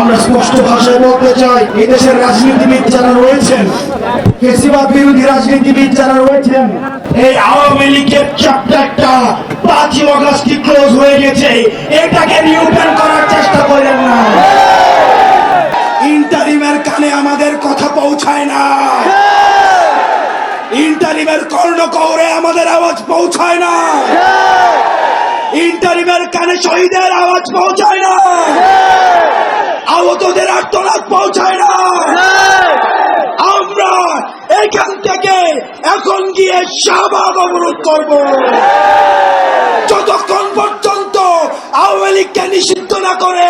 আমরা স্পষ্ট ভাষায় বলতে চাই, এদেশের রাজনীতিবিদ যারা রয়েছেন ফেসিবাদ বিরোধী রাজনীতিবিদ যারা রয়েছেন, এই আওয়ামী লীগের চ্যাপ্টারটা পাঁচই অগস্টই ক্লোজ হয়ে গেছে, এটাকে নিউটন করার চেষ্টা করেন না। ইন্টারিমের কানে আমাদের কথা পৌঁছায় না। ইন্টারিমের কর্ণকৌরে আমাদের আওয়াজ পৌঁছায় না। ইন্টারিমের কানে শহীদের আওয়াজ পৌঁছায় না। আহতদের আর্তনাদ পৌঁছায় না। আমরা এখান থেকে এখন গিয়ে শাহবাগ অবরোধ করব। যতক্ষণ পর্যন্ত আওয়ামী লীগকে নিষিদ্ধ না করে,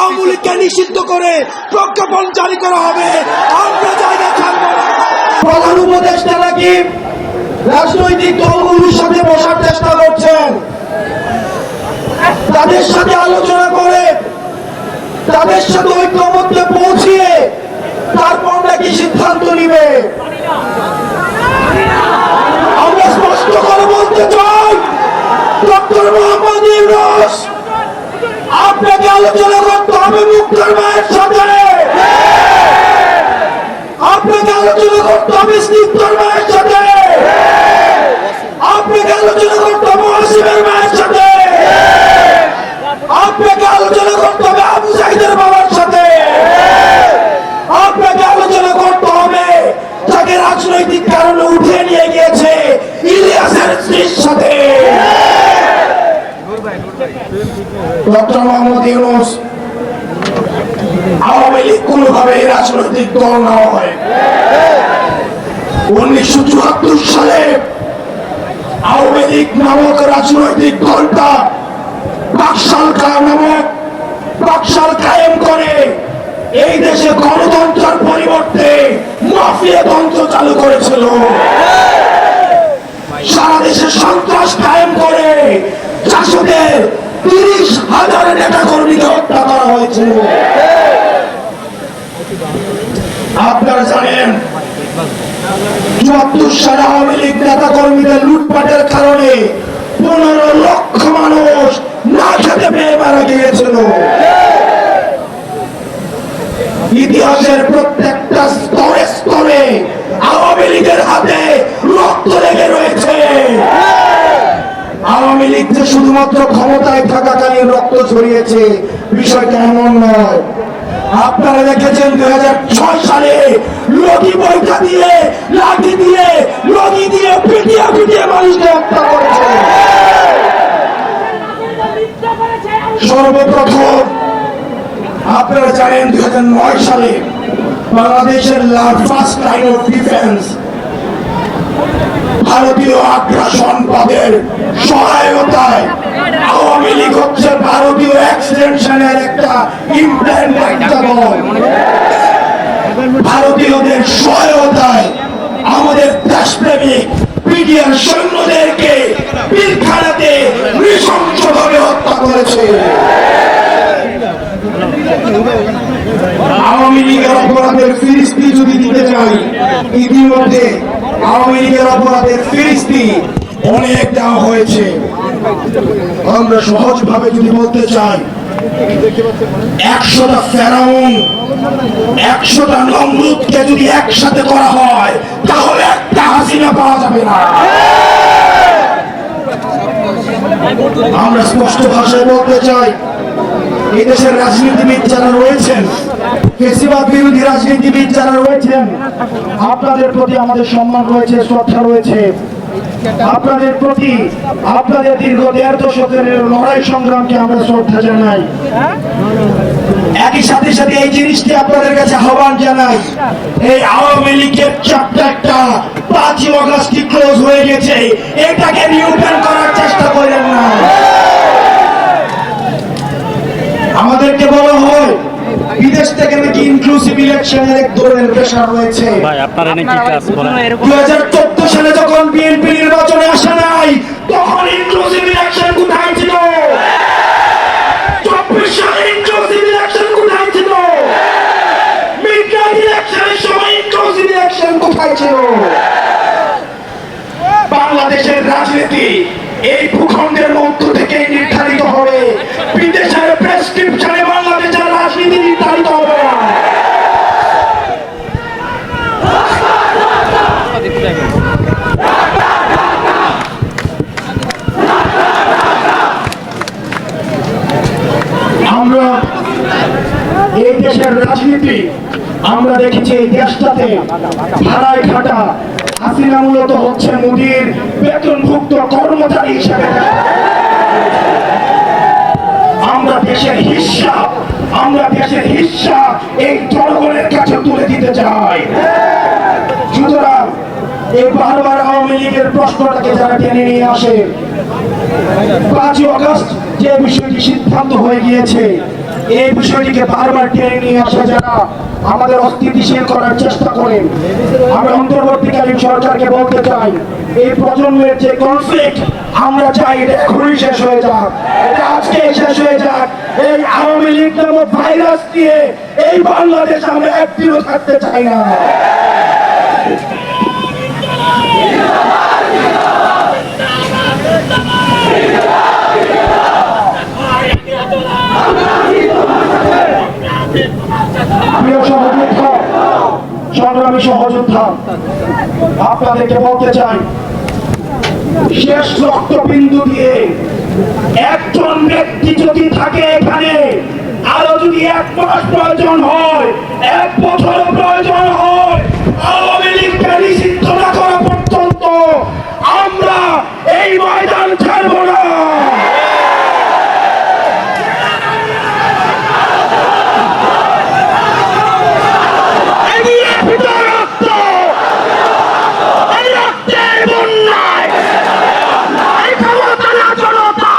আওয়ামী লীগকে নিষিদ্ধ করে প্রজ্ঞাপন জারি করা হবে, আমরা জায়গা থাকব প্রধান উপদেষ্টা নাকি রাজনৈতিক দলগুলোর সাথে বসার চেষ্টা করছেন? তাদের সাথে আলোচনা করে তাদের সাথে ঐক্যমত্যে পৌঁছিয়ে তারপর নাকি সিদ্ধান্ত নিবে? আমরা স্পষ্ট করে বলতে চাই, ডক্টর মোহাম্মদ ইউনুস, আপনাকে আলোচনা করতে হবে মুক্তার মায়ের সাথে। আপনাকে আলোচনা করতে হবে স্নিগ্ধর মায়ের সাথে আপনাকে আলোচনা করতে হবে ওয়াসিমের মায়ের সাথে আপনাকে আলোচনা করতে হবে আবু সাইদের বাবার সাথে আপনাকে আলোচনা করতে হবে যাকে রাজনৈতিক কারণে উঠে নিয়ে গিয়েছে ইলিয়াসের স্ত্রীর সাথে ডক্টর মোহাম্মদ ইউনুস, আওয়ামী লীগ কোনোভাবে রাজনৈতিক দল না হয়। উনিশশো চুয়াত্তর সালে আওয়ামী লীগ নামক রাজনৈতিক দলটা বাকশাল কা নামক বাকশাল কায়েম করে এই দেশে গণতন্ত্রের পরিবর্তে মাফিয়া তন্ত্র চালু করেছিল। সারা দেশে সন্ত্রাস কায়েম করে চাষদের তিরিশ হাজার নেতা কর্মীকে হত্যা করা হয়েছিল আপনারা জানেন, চুয়াত্তর সালে আওয়ামী লীগ নেতা কর্মীদের লুটপাটের কারণে পনেরো লক্ষ মানুষ না খেতে পেয়ে মারা গিয়েছিল। ইতিহাসের প্রত্যেকটা স্তরে স্তরে আওয়ামী লীগের হাতে রক্ত লেগে আওয়ামী লীগ যে শুধুমাত্র ক্ষমতায় থাকাকালীন রক্ত ছড়িয়েছে বিষয়টা এমন নয়। আপনারা দেখেছেন দুই হাজার ছয় সালে লগি বৈঠা দিয়ে, লাঠি দিয়ে লগি দিয়ে পিটিয়ে পিটিয়ে মানুষকে হত্যা করেছে। সর্বপ্রথম, আপনারা জানেন দুই হাজার নয় সালে বাংলাদেশের ফার্স্ট লাইন অফ ডিফেন্স ভারতীয় আগ্রাসন পদের আওয়ামী লীগ হচ্ছে ভারতীয় এক্সটেনশনের একটা একটা দল ভারতীয়দের সহায়তায় আমাদের দেশপ্রেমিক পিডিআর সৈন্যদেরকে পিলখানাতে নৃশংসভাবে হত্যা করেছে। আওয়ামী লীগের অপরাধের ফিরিস্তি যদি দিতে চাই, ইতিমধ্যে আওয়ামী লীগের অপরাধের ফিরিস্তি অনেক দেওয়া হয়েছে। আমরা সহজ ভাবে যদি বলতে চাই, একশোটা ফেরাউন, একশোটা নমরুদকে যদি একসাথে করা হয়, তাহলে একটা হাসিনা পাওয়া যাবে না। আমরা স্পষ্ট ভাষায় বলতে চাই, এদেশের রাজনীতিবিদ যারা রয়েছেন, ফেসিবাদ বিরোধী রাজনীতিবিদ যারা রয়েছেন, আপনাদের প্রতি আমাদের সম্মান রয়েছে, শ্রদ্ধা রয়েছে। আপনাদের প্রতি, আপনাদের দীর্ঘ দেড় দশকের লড়াই সংগ্রামকে আমরা শ্রদ্ধা জানাই। একই সাথে সাথে এই জিনিসটি আপনাদের কাছে আহ্বান জানাই। এই আওয়ামী লীগের চ্যাপ্টারটা পাঁচই অগাস্টটি ক্লোজ হয়ে গেছে। এটাকে নিউটন করার চেষ্টা করেন না। থেকে নাকি ইনক্লুসিভ ইলেকশনের এক ধরনের প্রেশার রয়েছে। ভাই আপনারা নাকি কাজ করেন? দুই হাজার চোদ্দ সালে যখন বিএনপি নির্বাচনে আসে নাই তখন ইনক্লুসিভ ইলেকশন কোথায় ছিল? চব্বিশ সালে ইনক্লুসিভ ইলেকশন কোথায় ছিল? মিডনাইট ইলেকশনের সময় ইনক্লুসিভ ইলেকশন কোথায় ছিল? বাংলাদেশের রাজনীতি এই ভূখণ্ডের মধ্য থেকে নির্ধারিত হবে বিদেশের প্রেসক্রিপশনে বাংলাদেশের রাজনীতি নির্ধারিত এই দেশের রাজনীতি আমরা দেখেছি এই দেশটাতে ভাড়ায় খাটা হাসিনা মূলত হচ্ছে মোদীর বেতনভুক্ত কর্মচারী হিসেবে। আমরা দেশের হিস্সা, আমরা দেশের হিস্সা এই জনগণের কাছে তুলে দিতে চাই। সুতরাং এই বারবার আওয়ামী লীগের প্রশ্নটাকে যারা টেনে নিয়ে আসে, পাঁচই অগস্ট যে বিষয়টি সিদ্ধান্ত হয়ে গিয়েছে এই বিষয়টিকে বারবার টেনে নিয়ে আসা যারা আমাদের অস্থিতিশীল করার চেষ্টা করেন আমরা অন্তর্বর্তীকালীন সরকারকে বলতে চাই, এই প্রজন্মের যে কনফ্লিক্ট আমরা চাই এটা এখনই শেষ হয়ে যাক। এটা আজকে শেষ হয়ে যাক। এই আওয়ামী লীগ নামক ভাইরাস দিয়ে এই বাংলাদেশ আমরা একদিনও থাকতে চাই না প্রিয় সহযোদ্ধা সংগ্রামী সহযোদ্ধা। আপনাদেরকে বলতে চাই, শেষ রক্তবিন্দু দিয়ে একজন ব্যক্তি যদি থাকে এখানে, আরও যদি এক মাস প্রয়োজন হয়, এক বছর প্রয়োজন হয় আওয়ামী লীগকে নিষিদ্ধ না করা পর্যন্ত আমরা এই ময়দান ছাড়ব না এগিয়ে ভিতর রক্ত এই রক্তের বন্যায় এই ক্ষমতা না জনতা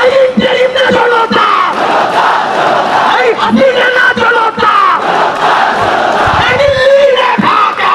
এই ইন্টারিম না জনতা এই হাসিনা না জনতা এই দিল্লি না ঢাকা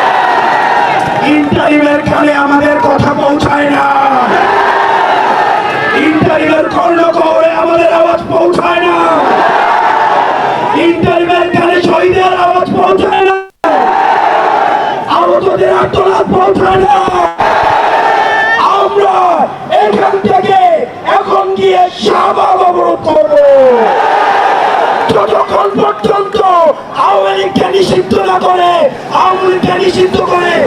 ইন্টারিমের কানে আমাদের কথা পৌঁছায় না। ইন্টারিমের কর্ণকরে আমাদের আওয়াজ পৌঁছায় না। ইন্টারিমের কানে শহীদের আওয়াজ পৌঁছায় না। আহতদের আত্মনাদ পৌঁছায় না। আমরা এখান থেকে এখন গিয়ে শাহবাগ অবরোধ করব। যতক্ষণ পর্যন্ত আওয়ামী লীগকে নিষিদ্ধ না করে, আওয়ামী লীগকে নিষিদ্ধ করে